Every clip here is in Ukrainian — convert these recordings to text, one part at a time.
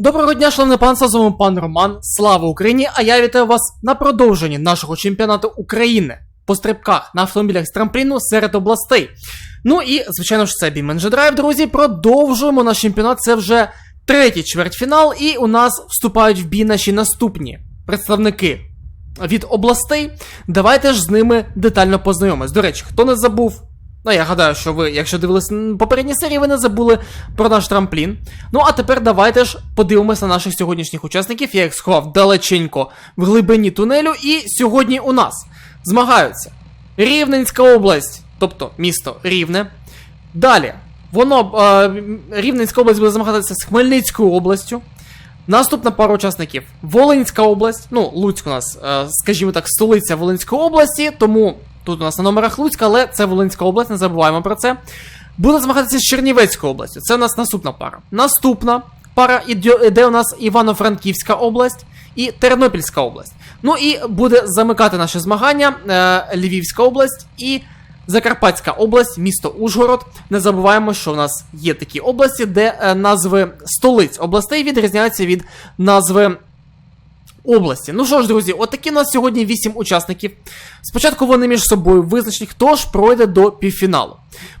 Доброго дня, шановне панство, з вами пан Роман. Слава Україні! А я вітаю вас на продовженні нашого чемпіонату України по стрибках на автомобілях з трампліну серед областей. Ну і, звичайно ж, це BeamNG Drive, друзі. Продовжуємо наш чемпіонат. Це вже третій чвертьфінал, і у нас вступають в бій наші наступні представники від областей. Давайте ж з ними детально познайомимось. До речі, хто не забув. Ну, я гадаю, що ви, якщо дивились попередні серії, ви не забули про наш трамплін. Ну, а тепер давайте ж подивимося на наших сьогоднішніх учасників. Я їх сховав далеченько в глибині тунелю. І сьогодні у нас змагаються Рівненська область, тобто місто Рівне. Далі, воно е, Рівненська область буде змагатися з Хмельницькою областю. Наступна пара учасників Волинська область. Ну, Луцьк у нас, е, скажімо так, столиця Волинської області, тому тут у нас на номерах Луцька, але це Волинська область, не забуваємо про це. Буде змагатися з Чернівецькою областю. Це у нас наступна пара. Наступна пара іде, у нас Івано-Франківська область і Тернопільська область. Ну і буде замикати наше змагання е, Львівська область і Закарпатська область, місто Ужгород. Не забуваємо, що в нас є такі області, де е, назви столиць областей відрізняються від назви області. Ну що ж, друзі, отакі у нас сьогодні 8 учасників. Спочатку вони між собою визначать, хто ж пройде до півфіналу.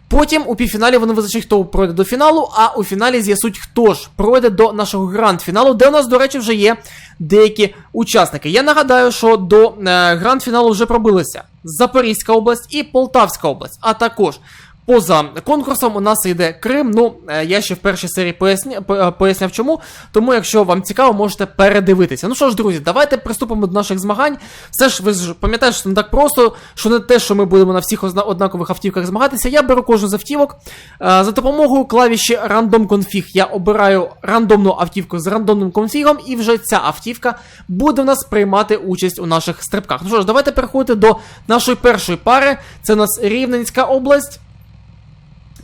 Потім у півфіналі вони визначать, хто пройде до фіналу, а у фіналі з'ясуть, хто ж пройде до нашого гранд-фіналу, де у нас, до речі, вже є деякі учасники. Я нагадаю, що до е, гранд-фіналу вже пробилися Запорізька область і Полтавська область, а також. Поза конкурсом у нас йде Крим. Ну, е, я ще в першій серії поясня, е, поясняв чому. Тому, якщо вам цікаво, можете передивитися. Ну що ж, друзі, давайте приступимо до наших змагань. Все ж ви ж пам'ятаєте, що не так просто, що не те, що ми будемо на всіх однакових автівках змагатися. Я беру кожну з автівок. Е, За допомогою клавіші Random Config я обираю рандомну автівку з рандомним конфігом, і вже ця автівка буде в нас приймати участь у наших стрибках. Ну що ж, давайте переходити до нашої першої пари. Це у нас Рівненська область.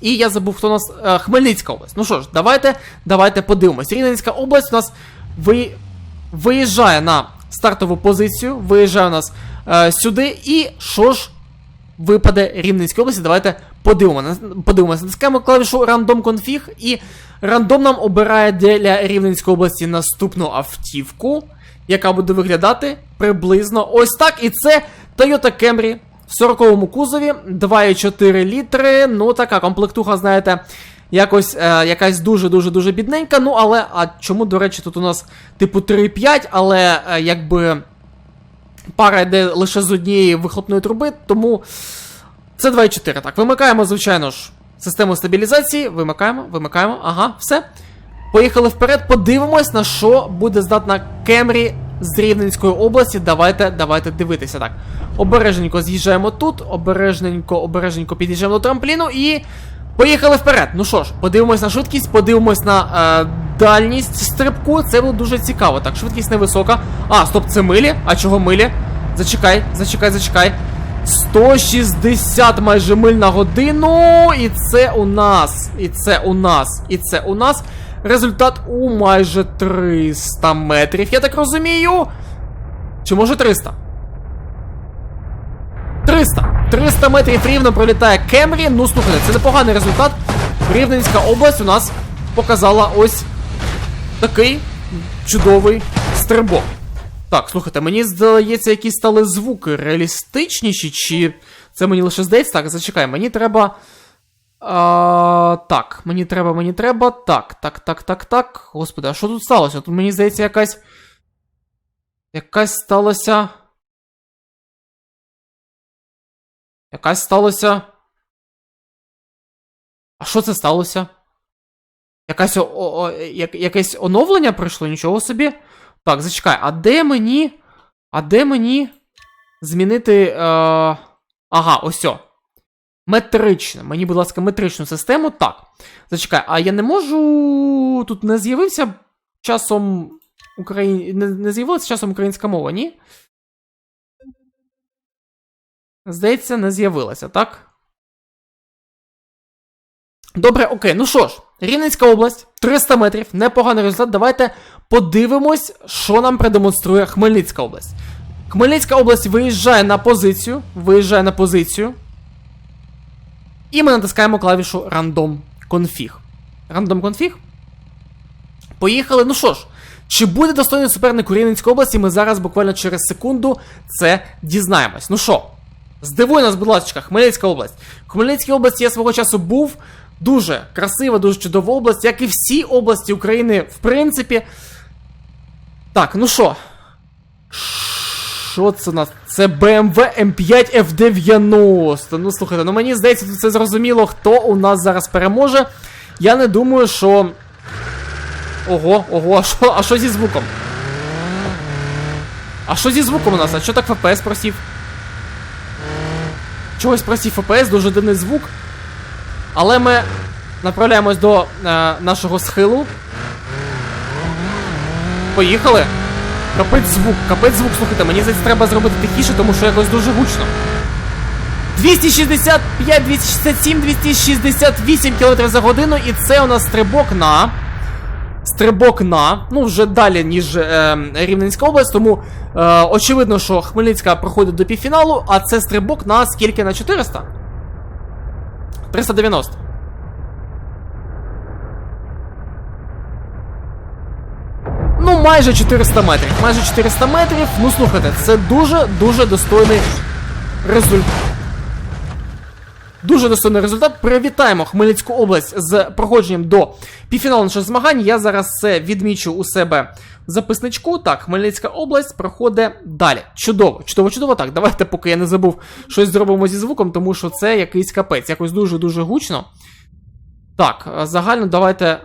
І я забув, хто у нас е, Хмельницька область. Ну що ж, давайте, давайте подивимось. Рівненська область у нас ви, виїжджає на стартову позицію, виїжджає у нас е, сюди. І що ж випаде Рівненській області? Давайте подивимося. Подивимося. Натискаємо клавішу Random Config і рандом нам обирає для Рівненської області наступну автівку, яка буде виглядати приблизно ось так. І це Toyota Camry в 40-му кузові 2,4 літри. Ну, така комплектуха, знаєте, якось е, якась дуже-дуже дуже бідненька. Ну, але а чому, до речі, тут у нас типу 3,5, але е, якби пара йде лише з однієї вихлопної труби, тому це 2,4. Так, вимикаємо, звичайно ж, систему стабілізації. Вимикаємо, вимикаємо. Ага, все. Поїхали вперед, подивимось, на що буде здатна Кемрі з Рівненської області. Давайте, давайте дивитися. Так. Обережненько з'їжджаємо тут, обережненько, обережненько під'їжджаємо до трампліну і. Поїхали вперед. Ну що ж, подивимось на швидкість, подивимось на е, дальність стрибку. Це було дуже цікаво. Так, швидкість невисока. А, стоп, це милі. А чого милі? Зачекай, зачекай, зачекай. 160 майже миль на годину. І це у нас. І це у нас. І це у нас. Результат у майже 300 метрів. Я так розумію. Чи може 300? 300. 300 метрів рівно пролітає Кемрі. Ну, слухайте, це непоганий результат. Рівненська область у нас показала ось такий чудовий стрибок. Так, слухайте, мені здається, якісь стали звуки реалістичніші, чи це мені лише здається? Так, зачекай, мені треба. А, так, мені треба, мені треба. Так, так, так, так, так. Господи, а що тут сталося? Тут мені здається, якась. Якась сталося. Якась сталося. А що це сталося? Якась о, о, як, якесь оновлення прийшло, нічого собі. Так, зачекай, а де мені. А де мені змінити. Е... Ага, ось. Метрично. Мені, будь ласка, метричну систему. Так. Зачекай, а я не можу. Тут не з'явився часом Украї... Не, не з'явилася часом українська мова, ні? Здається, не з'явилася, так? Добре, окей, ну що ж, Рівненська область, 300 метрів, непоганий результат. Давайте подивимось, що нам продемонструє Хмельницька область. Хмельницька область виїжджає на позицію. Виїжджає на позицію. І ми натискаємо клавішу Random Config. Random Config. Поїхали. Ну що ж, чи буде достойний суперник у Рівненській області? Ми зараз буквально через секунду це дізнаємось. Ну що, здивуй нас, будь ласка, Хмельницька область. В Хмельницькій області я свого часу був. Дуже красива, дуже чудова область, як і всі області України, в принципі. Так, ну що? Що це нас? Це BMW M5 F90. Ну слухайте, ну мені здається, це зрозуміло, хто у нас зараз переможе. Я не думаю, що. Ого, ого, а що, а що зі звуком? А що зі звуком у нас? А що так FPS просів? Чогось просів FPS, дуже дивний звук. Але ми направляємось до е, нашого схилу. Поїхали. Капець звук, капець звук, слухайте, мені здається, треба зробити тихіше, тому що якось дуже гучно. 265, 267, 268 км за годину, і це у нас стрибок на. Стрибок на. Ну, вже далі, ніж е, Рівненська область, тому е, очевидно, що Хмельницька проходить до півфіналу, а це стрибок на скільки? На 400? 390. Ну, майже 400 метрів. Майже 400 метрів. Ну, слухайте, це дуже-дуже достойний результат. Дуже достойний результат. Привітаємо Хмельницьку область з проходженням до півфіналу наших змагань. Я зараз це відмічу у себе в записничку. Так, Хмельницька область проходить далі. Чудово, чудово, чудово. Так, давайте, поки я не забув, щось зробимо зі звуком, тому що це якийсь капець. Якось дуже-дуже гучно. Так, загально давайте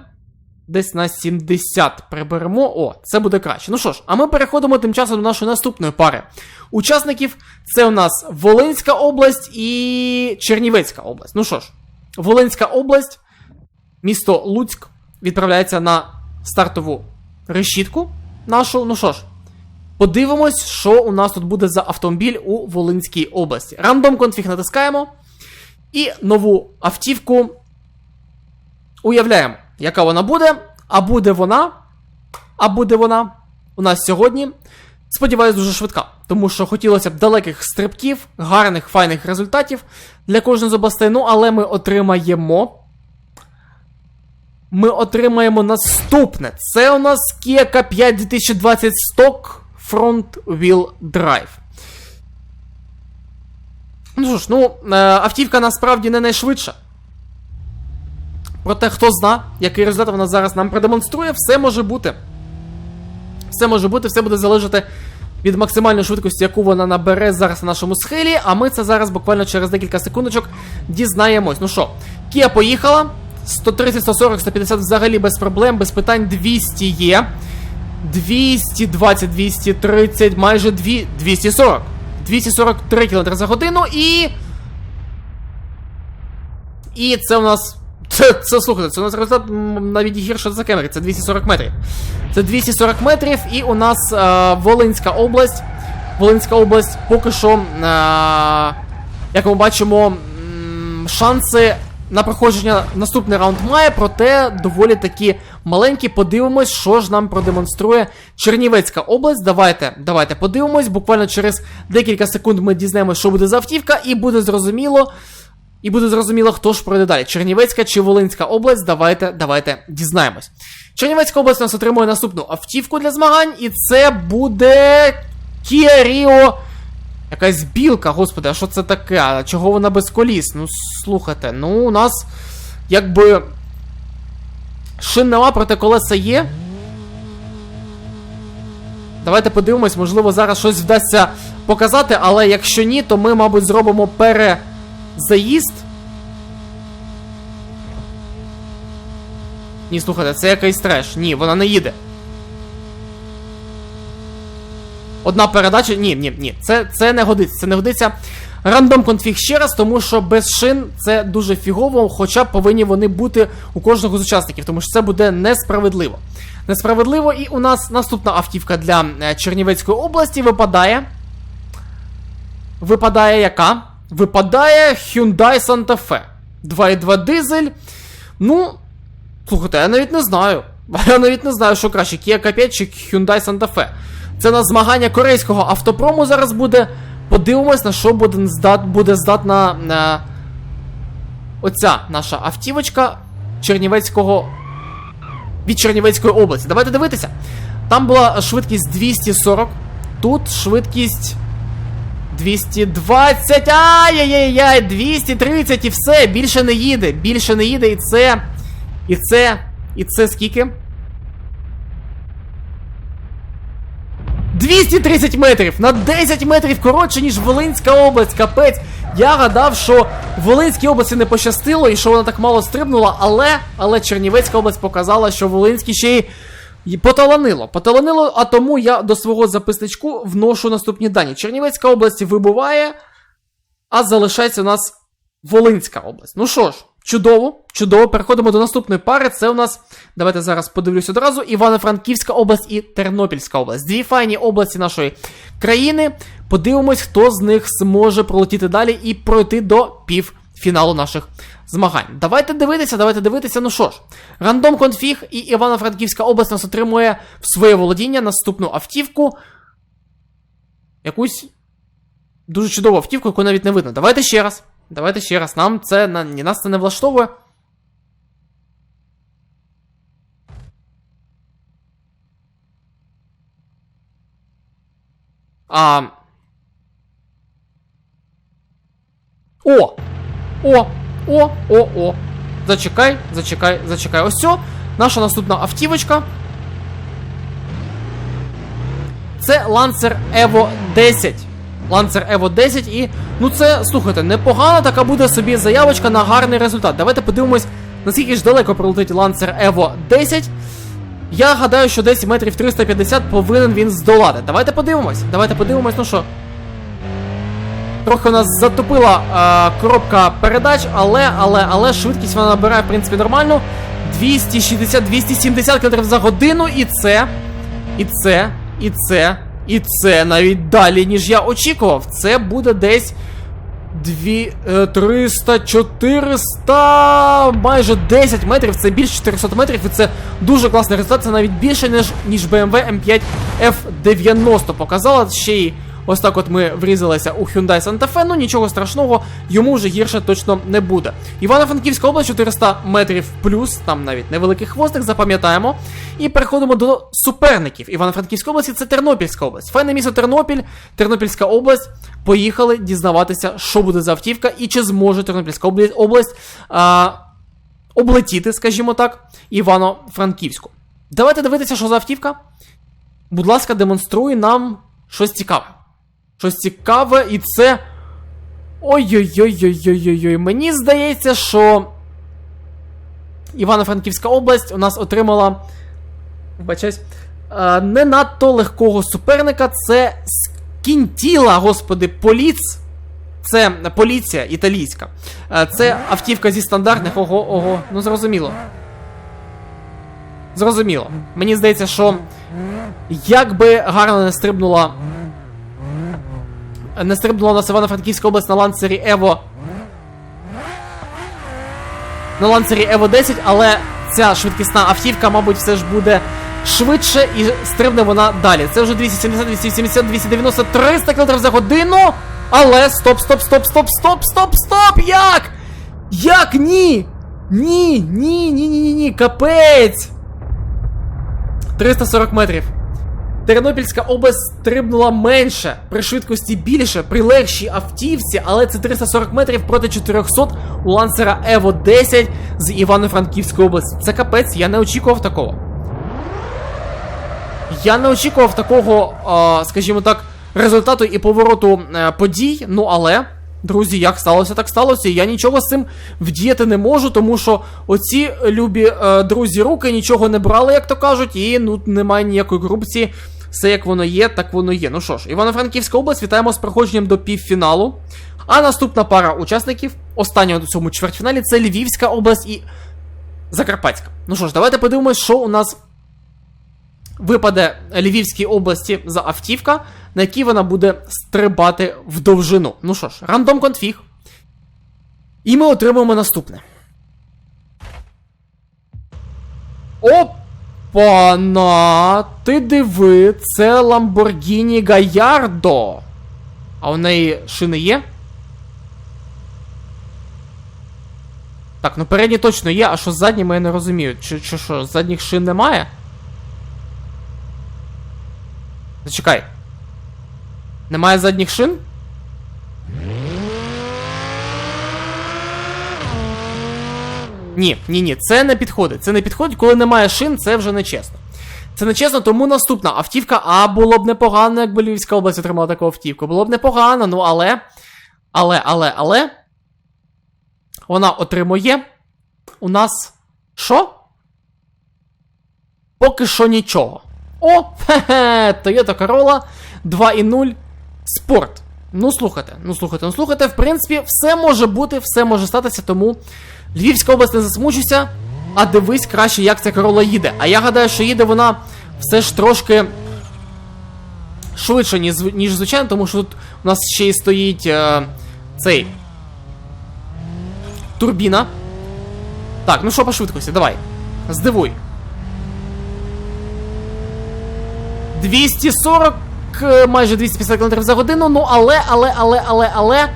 десь на 70 приберемо. О, це буде краще. Ну що ж, а ми переходимо тим часом до нашої наступної пари. Учасників це у нас Волинська область і Чернівецька область. Ну що ж, Волинська область, місто Луцьк відправляється на стартову решітку нашу. Ну що ж, подивимось, що у нас тут буде за автомобіль у Волинській області. Рандом конфіг натискаємо. І нову автівку уявляємо яка вона буде, а буде вона, а буде вона у нас сьогодні. Сподіваюсь, дуже швидка, тому що хотілося б далеких стрибків, гарних, файних результатів для кожної з областей. Ну, але ми отримаємо. Ми отримаємо наступне. Це у нас Kia K5 2020 Stock Front Wheel Drive. Ну що ж, ну, е, автівка насправді не найшвидша. Проте, хто зна, який результат вона зараз нам продемонструє, все може бути. Все може бути, все буде залежати від максимальної швидкості, яку вона набере зараз на нашому схилі. А ми це зараз буквально через декілька секундочок дізнаємось. Ну що, Кія поїхала. 130, 140, 150 взагалі без проблем, без питань 200 є. 220, 230, майже 2, 240. 243 км за годину і. І це у нас це, це слухайте, це у нас результат навіть гірше за кемери, це 240 метрів. Це 240 метрів, і у нас е, Волинська область. Волинська область поки що, е, як ми бачимо, шанси на проходження наступний раунд має, проте доволі такі маленькі. Подивимось, що ж нам продемонструє Чернівецька область. Давайте давайте подивимось. Буквально через декілька секунд ми дізнаємося, що буде за автівка, і буде зрозуміло. І буде зрозуміло, хто ж пройде далі. Чернівецька чи Волинська область. Давайте, давайте дізнаємось. Чернівецька область у нас отримує наступну автівку для змагань, і це буде Kia Rio. Якась білка, господи, а що це таке? Чого вона без коліс? Ну, слухайте, ну у нас якби. Шин нема, проте колеса є. Давайте подивимось, можливо, зараз щось вдасться показати, але якщо ні, то ми, мабуть, зробимо пере заїзд. Ні, слухайте, це якийсь треш. Ні, вона не їде. Одна передача. Ні, ні, ні. Це це не годиться. Це не годиться. Рандом конфіг ще раз, тому що без шин це дуже фігово, хоча повинні вони бути у кожного з учасників, тому що це буде несправедливо. Несправедливо, і у нас наступна автівка для е, Чернівецької області випадає. Випадає яка? Випадає Hyundai Santa Fe. 2.2 дизель. Ну, слухайте, я навіть не знаю. Я навіть не знаю, що краще, Kia K5 чи Hyundai Santa Fe. Це на змагання корейського автопрому зараз буде. Подивимось, на що буде здат, буде здатна на оця наша автівочка Чернівецького від Чернівецької області. Давайте дивитися. Там була швидкість 240, тут швидкість 220. Ай-яй-яй, 230 і все. Більше не їде. Більше не їде. І це. І це. І це скільки? 230 метрів! На 10 метрів коротше, ніж Волинська область, капець. Я гадав, що Волинській області не пощастило і що вона так мало стрибнула, але але Чернівецька область показала, що Волинській ще й і поталанило. Поталанило, а тому я до свого записничку вношу наступні дані. Чернівецька область вибуває, а залишається у нас Волинська область. Ну що ж, чудово, чудово. Переходимо до наступної пари. Це у нас, давайте зараз подивлюсь одразу: Івано-Франківська область і Тернопільська область. Дві файні області нашої країни. Подивимось, хто з них зможе пролетіти далі і пройти до півфіналу наших змагань. Давайте дивитися, давайте дивитися. Ну що ж, рандом конфіг і Івано-Франківська область нас отримує в своє володіння наступну автівку. Якусь дуже чудову автівку, яку навіть не видно. Давайте ще раз. Давайте ще раз. Нам це на, ні, нас це не влаштовує. А. О! О! О! О! О! Зачекай, зачекай, зачекай. Ось все. Наша наступна автівочка. Це Lancer Evo 10. Lancer Evo 10 і. Ну це, слухайте, непогана така буде собі заявочка на гарний результат. Давайте подивимось, наскільки ж далеко пролетить Lancer Evo 10. Я гадаю, що десь метрів 350 повинен він здолати. Давайте подивимось. Давайте подивимось, ну що. Трохи у нас затопила е, коробка передач, але, але, але швидкість вона набирає, в принципі, нормально. 260-270 км за годину, і це. І це. І це. І це навіть далі, ніж я очікував. Це буде десь. 2, 300, 400, майже 10 метрів, це більше 400 метрів, і це дуже класний результат, це навіть більше, ніж ніж BMW M5 F90 показала. Ще й ось так от ми врізалися у Hyundai Santa Fe, ну нічого страшного, йому вже гірше точно не буде. Івано-Франківська область 400 метрів плюс, там навіть невеликий хвостик, запам'ятаємо. І переходимо до суперників. Івано-Франківська області це Тернопільська область. Файне місто Тернопіль, Тернопільська область. Поїхали дізнаватися, що буде за автівка, і чи зможе Тернопільська область а, облетіти, скажімо так, Івано-Франківську. Давайте дивитися, що за автівка. Будь ласка, демонструй нам щось цікаве. Щось цікаве, і це. Ой-ой-ой-ой-ой-ой. Mені здається, що. Івано-Франківська область у нас отримала. Вибачаюсь, е, не надто легкого суперника. Це Скінтіла, господи, поліц. Це поліція італійська. Е, Це автівка зі стандартних. Ого, ого, ну зрозуміло. Зрозуміло. Мені здається, що як би гарно не стрибнула. Не стрибнула у нас Івано-Франківська область на ланцері Ево. На ланцері Ево 10, але ця швидкісна автівка, мабуть, все ж буде швидше і стрибне вона далі. Це вже 270, 280, 290, 300 км за годину. Але стоп, стоп, стоп, стоп, стоп, стоп, стоп! Як? Як ні? Ні, ні, ні, ні, ні, ні, капець. 340 метрів. Тернопільська область стрибнула менше, при швидкості більше, при легшій автівці, але це 340 метрів проти 400 у лансера Ево 10 з Івано-Франківської області. Це капець, я не очікував такого. Я не очікував такого, скажімо так, результату і повороту е, подій. Ну але, друзі, як сталося, так сталося. Я нічого з цим вдіяти не можу, тому що оці любі е, друзі руки нічого не брали, як то кажуть, і ну немає ніякої корупції. Все як воно є, так воно є. Ну що ж, Івано-Франківська область, вітаємо з проходженням до півфіналу. А наступна пара учасників останнього до цьому чвертьфіналі це Львівська область і Закарпатська. Ну що ж, давайте подивимось, що у нас випаде Львівській області за автівка, на якій вона буде стрибати в довжину. Ну що ж, рандом конфіг. І ми отримуємо наступне. Опана! Ти диви, це Lamborghini Gallardo. А у неї шини є? Так, ну передні точно є, а що з задніми я не розумію. Чи, чи що, задніх шин немає? Зачекай. Немає задніх шин? Ні, ні, ні, це не підходить. Це не підходить, коли немає шин, це вже не чесно. Це не чесно, тому наступна автівка, а було б непогано, якби Львівська область отримала таку автівку. Було б непогано, ну але. Але, але, але. Вона отримує. У нас. Що? Поки що нічого. О, хе-хе, Toyota Corolla 2.0 Sport. Ну, слухайте, ну слухайте, ну слухайте, в принципі, все може бути, все може статися, тому Львівська область не засмучуйся, а дивись краще, як ця Corolla їде. А я гадаю, що їде вона все ж трошки швидше, ніж, ніж звичайно, тому що тут у нас ще й стоїть е, цей турбіна. Так, ну що по швидкості, давай. Здивуй. 240, е, майже 250 км за годину, ну але, але, але, але, але.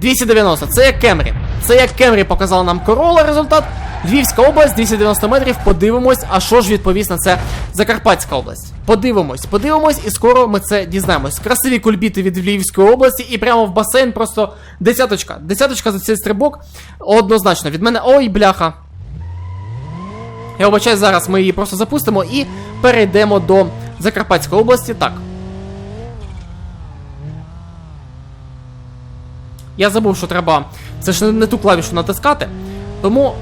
290, це як Кемрі. Це як Кемрі показала нам Корола результат. Львівська область, 290 метрів. Подивимось, а що ж відповість на це Закарпатська область. Подивимось, подивимось, і скоро ми це дізнаємось. Красиві кульбіти від Львівської області, і прямо в басейн просто десяточка. Десяточка за цей стрибок. Однозначно від мене. Ой, бляха. Я вибачаю, зараз ми її просто запустимо і перейдемо до Закарпатської області. Так. Я забув, що треба. Це ж не, ту клавішу натискати. Тому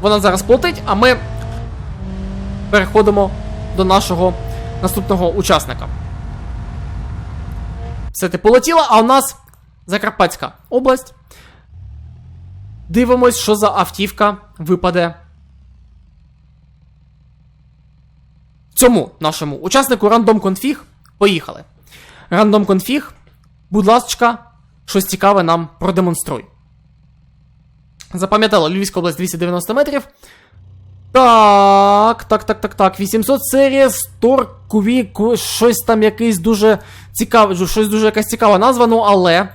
вона зараз платить, а ми переходимо до нашого наступного учасника. Все ти полетіла, а у нас Закарпатська область. Дивимось, що за автівка випаде цьому нашому учаснику рандом конфіг. Поїхали. Рандом конфіг, будь ласка, щось цікаве нам продемонструй. Запам'ятала Львівська область 290 метрів. Так, так, так, так, так. 800 серія, Стор, Куві, щось там якийсь дуже цікаве, щось дуже якась цікава назва, ну але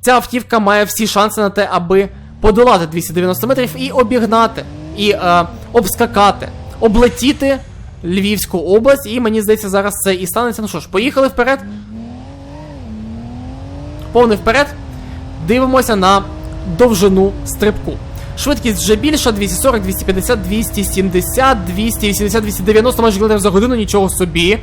ця автівка має всі шанси на те, аби подолати 290 метрів і обігнати, і е, обскакати, облетіти Львівську область. І мені здається, зараз це і станеться. Ну що ж, поїхали вперед. Повний вперед. Дивимося на довжину стрибку. Швидкість вже більша, 240, 250, 270, 280, 290 майже км за годину, нічого собі.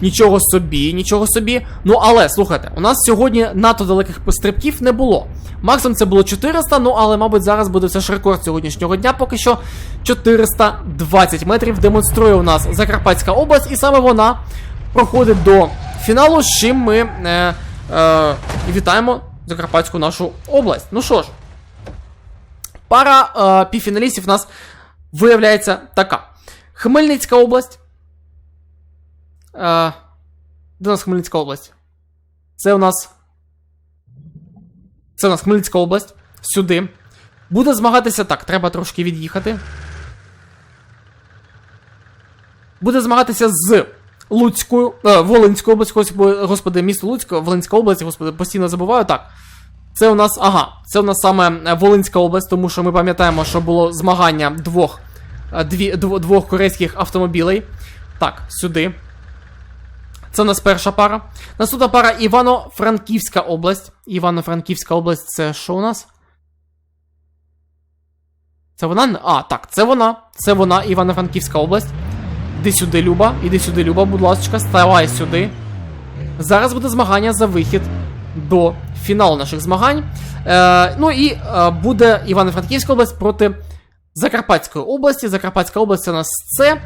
Нічого собі, нічого собі. Ну але слухайте, у нас сьогодні надто далеких стрибків не було. Максимум це було 400, ну але, мабуть, зараз буде все ж рекорд сьогоднішнього дня. Поки що 420 метрів демонструє у нас Закарпатська область, і саме вона проходить до фіналу, з чим ми е, е, вітаємо Закарпатську нашу область. Ну що ж, пара е, півфіналістів у нас виявляється така: Хмельницька область. Е, де у нас Хмельницька область? Це у нас. Це у нас Хмельницька область. Сюди. Буде змагатися так, треба трошки від'їхати. Буде змагатися з Луцькою, е, Волинською областю, господи, господи, місто Луцько, Волинська область, господи, постійно забуваю. Так. Це у нас, ага, це у нас саме е, Волинська область, тому що ми пам'ятаємо, що було змагання двох, е, дві, двох корейських автомобілей. Так, сюди. Це у нас перша пара. Наступна пара Івано-Франківська область. Івано-Франківська область це що у нас? Це вона? А, так, це вона. Це вона, Івано-Франківська область. Іди сюди, Люба. Іди сюди, Люба, будь ласка, ставай сюди. Зараз буде змагання за вихід до фіналу наших змагань. Е, ну і е, буде Івано-Франківська область проти Закарпатської області. Закарпатська область у нас це.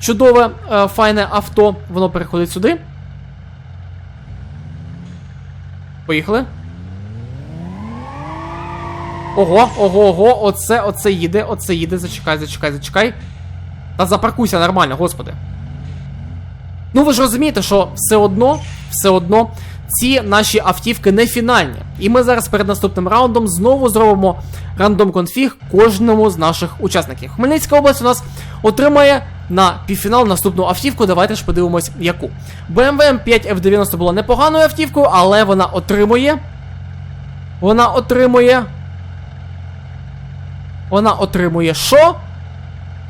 Чудове, е, файне авто. Воно переходить сюди. Поїхали. Ого, ого, ого, оце, оце їде, оце їде. Зачекай, зачекай, зачекай. Та запаркуйся нормально, господи. Ну ви ж розумієте, що все одно, все одно ці наші автівки не фінальні. І ми зараз перед наступним раундом знову зробимо рандом конфіг кожному з наших учасників. Хмельницька область у нас отримає на півфінал наступну автівку. Давайте ж подивимось, яку. BMW M5 F90 була непоганою автівкою, але вона отримує. Вона отримує. вона отримує що?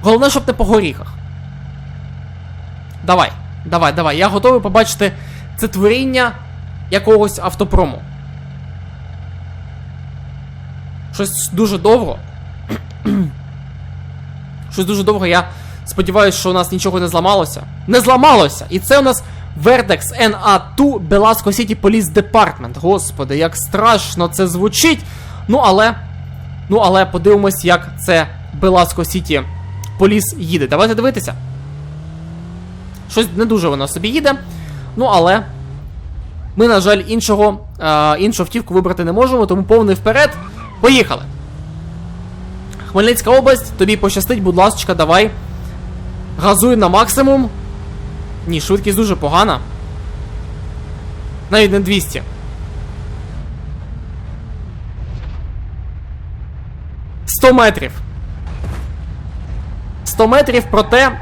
Головне, щоб не по горіхах. Давай, давай, давай. Я готовий побачити це творіння якогось автопрому. Щось дуже довго. Щось дуже довго. Я сподіваюся, що у нас нічого не зламалося. Не зламалося! І це у нас Vertex NA2 Belasco City Police Department. Господи, як страшно це звучить. Ну, але. Ну, але подивимось, як це Belasco City Police їде. Давайте дивитися. Щось не дуже воно собі їде. Ну, але. Ми, на жаль, іншого, е, іншу автівку вибрати не можемо, тому повний вперед. Поїхали. Хмельницька область, тобі пощастить, будь ласка, давай. Газуй на максимум. Ні, швидкість дуже погана. Навіть не 200. Сто метрів. 100 метрів, проте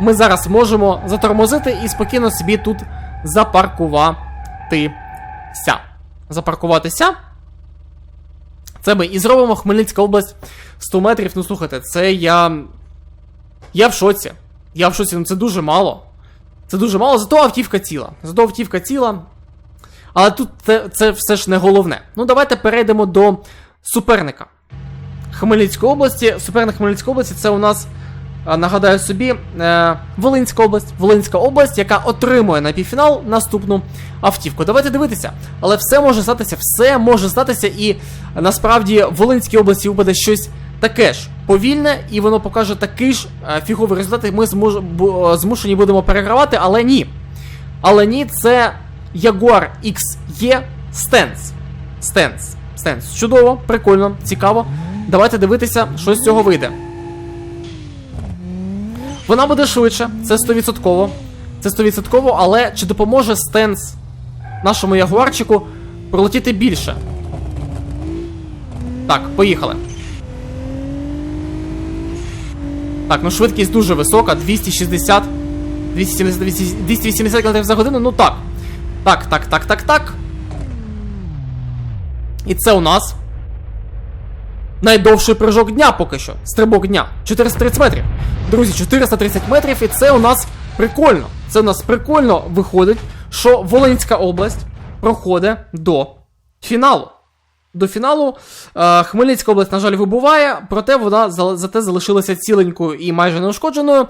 ми зараз можемо затормозити і спокійно собі тут запаркуватися. Запаркуватися. Це ми і зробимо Хмельницька область 100 метрів. Ну слухайте, це я. Я в шоці. Я в шоці, ну це дуже мало. Це дуже мало, зато автівка ціла. Зато автівка ціла. Але тут це, це все ж не головне. Ну, давайте перейдемо до суперника. Хмельницької області. Суперник Хмельницької області це у нас, нагадаю собі, е, Волинська область. Волинська область, яка отримує на півфінал наступну автівку. Давайте дивитися. Але все може статися, все може статися, і насправді в Волинській області випаде щось таке ж повільне, і воно покаже такий ж е, фіговий результат, і ми змуж, е, змушені будемо перегравати, але ні. Але ні, це Jaguar XE Stance. Stance. Stance. Чудово, прикольно, цікаво. Давайте дивитися, що з цього вийде. Вона буде швидше, це 100%. Це 100%, але чи допоможе стенс нашому ягуарчику пролетіти більше? Так, поїхали. Так, ну швидкість дуже висока, 260. 270, 280 км за годину, ну так. Так, так, так, так, так. І це у нас найдовший прыжок дня поки що. Стрибок дня. 430 метрів. Друзі, 430 метрів, і це у нас прикольно. Це у нас прикольно виходить, що Волинська область проходить до фіналу. До фіналу е, Хмельницька область, на жаль, вибуває, проте вона зате залишилася ціленькою і майже неушкодженою.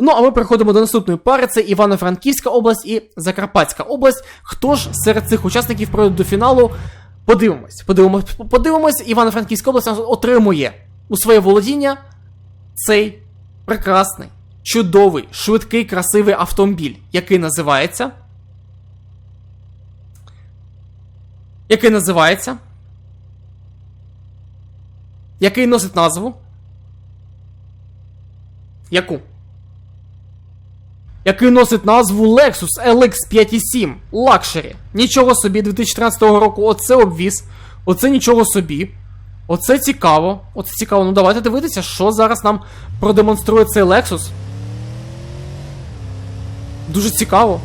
Ну, а ми переходимо до наступної пари: це Івано-Франківська область і Закарпатська область. Хто ж серед цих учасників пройде до фіналу? Подивимось. Подивимось, подивимось. Івано-Франківська область отримує у своє володіння цей прекрасний, чудовий, швидкий, красивий автомобіль, який називається. Який називається. Який носить назву. Яку? Який носить назву Lexus LX 5.7 Luxury. Нічого собі 2013 року оце обвіз. Оце нічого собі. Оце цікаво. Оце цікаво. Ну давайте дивитися, що зараз нам продемонструє цей Lexus. Дуже цікаво.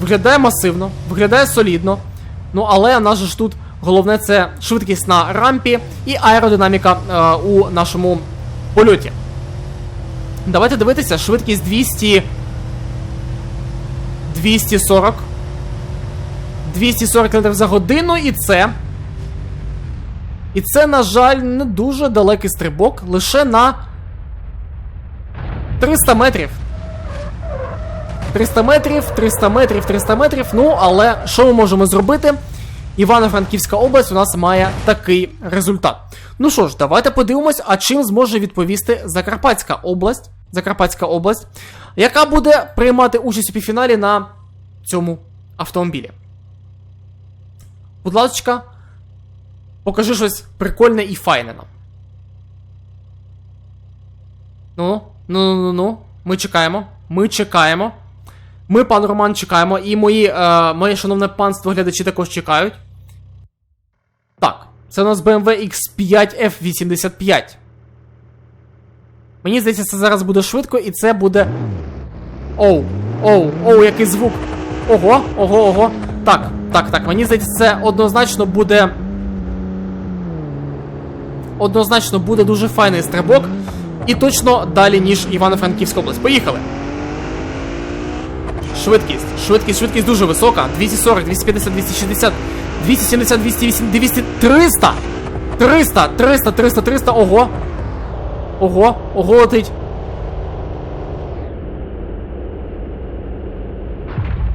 Виглядає масивно, виглядає солідно. Ну, але в ж тут головне це швидкість на рампі і аеродинаміка е, у нашому польоті. Давайте дивитися, швидкість 200. 240. 240 км за годину, і це. І це, на жаль, не дуже далекий стрибок, лише на 300 метрів. 300 метрів, 300 метрів, 300 метрів. Ну, але що ми можемо зробити? Івано-Франківська область у нас має такий результат. Ну що ж, давайте подивимось, а чим зможе відповісти Закарпатська область, Закарпатська область, яка буде приймати участь у півфіналі на цьому автомобілі. Будь ласка, покажи щось прикольне і файне нам. Ну, ну, ну, ну, ну. Ми чекаємо. Ми чекаємо. Ми, пан Роман, чекаємо. І мої, е, моє шановне панство глядачі також чекають. Так, це у нас BMW X5 F85. Мені здається, це зараз буде швидко, і це буде. Оу, оу, оу, який звук. Ого, ого, ого. Так, так, так. Мені здається, це однозначно буде. однозначно буде дуже файний стрибок. І точно далі, ніж Івано-Франківська область. Поїхали! Швидкість. Швидкість, швидкість дуже висока. 240, 250, 260, 270, 280, 200, 300! 300, 300, 300, 300, ого! Ого, ого, летить.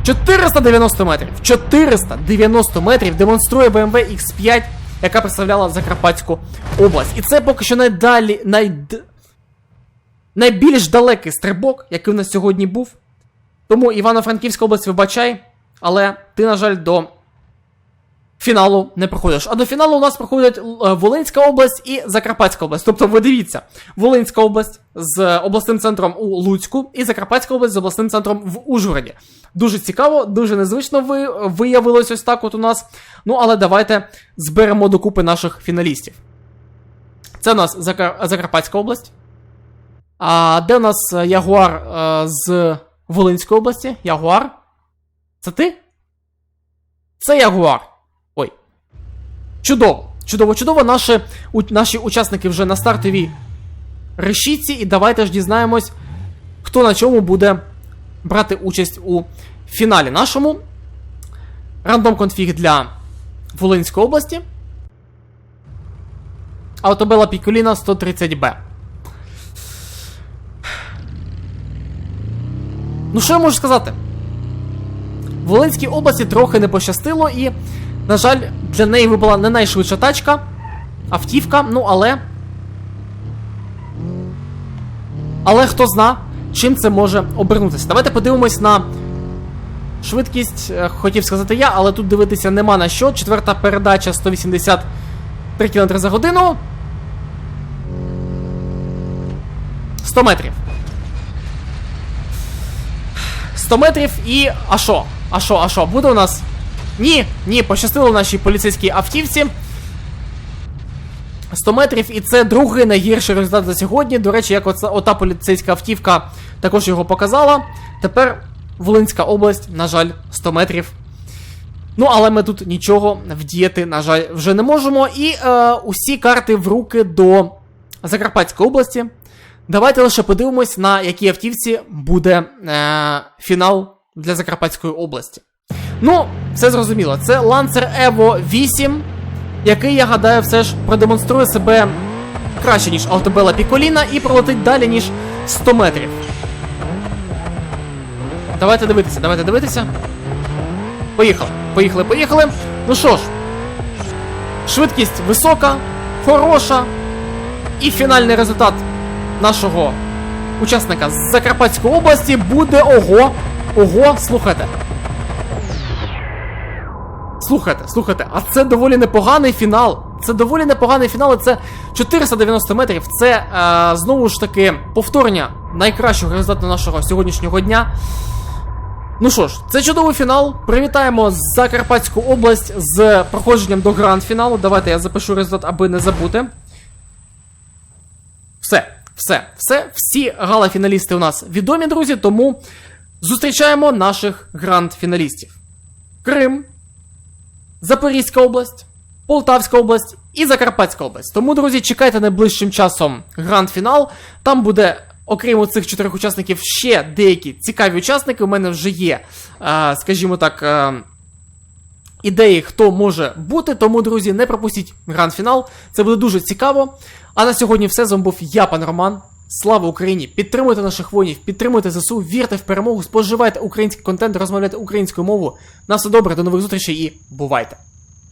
490 метрів. 490 метрів демонструє BMW X5, яка представляла Закарпатську область. І це поки що найдалі, найд... найбільш далекий стрибок, який в нас сьогодні був. Тому Івано-Франківська область вибачай, але ти, на жаль, до фіналу не проходиш. А до фіналу у нас проходять е, Волинська область і Закарпатська область. Тобто, ви дивіться, Волинська область з обласним центром у Луцьку і Закарпатська область з обласним центром в Ужгороді. Дуже цікаво, дуже незвично ви, виявилось ось так от у нас. Ну, але давайте зберемо докупи наших фіналістів. Це у нас Закар... Закарпатська область. А де у нас е, Ягуар е, з Волинської області? Ягуар? Це ти? Це Ягуар. Чудово. Чудово, чудово. Наші, у, наші учасники вже на стартовій решітці. І давайте ж дізнаємось, хто на чому буде брати участь у фіналі нашому. Рандом конфіг для Волинської області. Аутобела Піколіна 130Б. Ну, що я можу сказати? В Волинській області трохи не пощастило, і, на жаль, для неї вибула не найшвидша тачка, автівка, ну але. Але хто зна, чим це може обернутися. Давайте подивимось на швидкість, е, хотів сказати я, але тут дивитися нема на що. Четверта передача 183 км за годину. 100 метрів. 100 метрів і. А що? А що, а що? Буде у нас? Ні, ні, пощастило нашій поліцейській автівці. 100 метрів, і це другий найгірший результат за сьогодні. До речі, як оця, ота поліцейська автівка також його показала. Тепер Волинська область, на жаль, 100 метрів. Ну, але ми тут нічого вдіяти, на жаль, вже не можемо. І е, усі карти в руки до Закарпатської області. Давайте лише подивимось, на якій автівці буде е, фінал для Закарпатської області. Ну, все зрозуміло. Це Lancer Evo 8, який, я гадаю, все ж продемонструє себе краще, ніж Autabella Піколіна, і пролетить далі, ніж 100 метрів. Давайте дивитися, давайте дивитися. Поїхали, поїхали, поїхали. Ну що ж, швидкість висока, хороша. І фінальний результат нашого учасника з Закарпатської області буде ого. Ого, слухайте. Слухайте, слухайте, а це доволі непоганий фінал. Це доволі непоганий фінал, і це 490 метрів. Це е, знову ж таки повторення найкращого результату нашого сьогоднішнього дня. Ну що ж, це чудовий фінал. Привітаємо Закарпатську область з проходженням до гранд-фіналу. Давайте я запишу результат, аби не забути. Все, все, все. Всі гала-фіналісти у нас відомі, друзі, тому зустрічаємо наших гранд-фіналістів. Крим, Запорізька область, Полтавська область і Закарпатська область. Тому, друзі, чекайте найближчим часом гранд-фінал. Там буде, окрім цих чотирьох учасників, ще деякі цікаві учасники. У мене вже є, е, скажімо так, е, ідеї, хто може бути. Тому, друзі, не пропустіть гранд-фінал. Це буде дуже цікаво. А на сьогодні все. З вами був я, пан Роман. Слава Україні! Підтримуйте наших воїнів, підтримуйте ЗСУ, вірте в перемогу, споживайте український контент, розмовляйте українською мовою. На все добре, до нових зустрічей і бувайте!